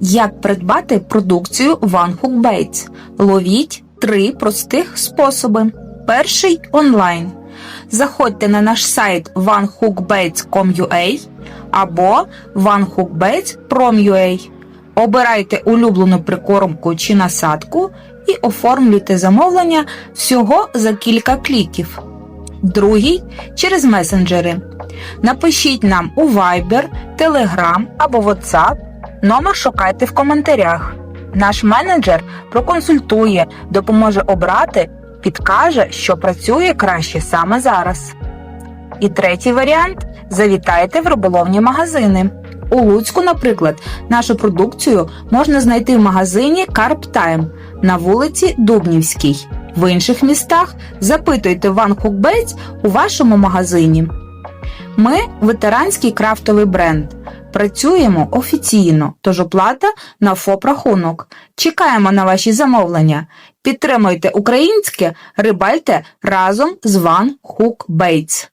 Як придбати продукцію One Hook? Ловіть три простих способи. Перший онлайн. Заходьте на наш сайт onehookbaits.com.ua або onehookbaits.prom.ua. Обирайте улюблену прикормку чи насадку і оформлюйте замовлення всього за кілька кліків. Другий через месенджери. Напишіть нам у Viber, Telegram або WhatsApp. Номер шукайте в коментарях. Наш менеджер проконсультує, допоможе обрати, підкаже, що працює краще саме зараз. І третій варіант завітайте в риболовні магазини. У Луцьку, наприклад, нашу продукцію можна знайти в магазині Carp Time на вулиці Дубнівській. В інших містах запитуйте Hook Baits у вашому магазині. Ми ветеранський крафтовий бренд. Працюємо офіційно, тож оплата на ФОП рахунок. Чекаємо на ваші замовлення. Підтримуйте українське, рибальте разом з Ван Хук Baits.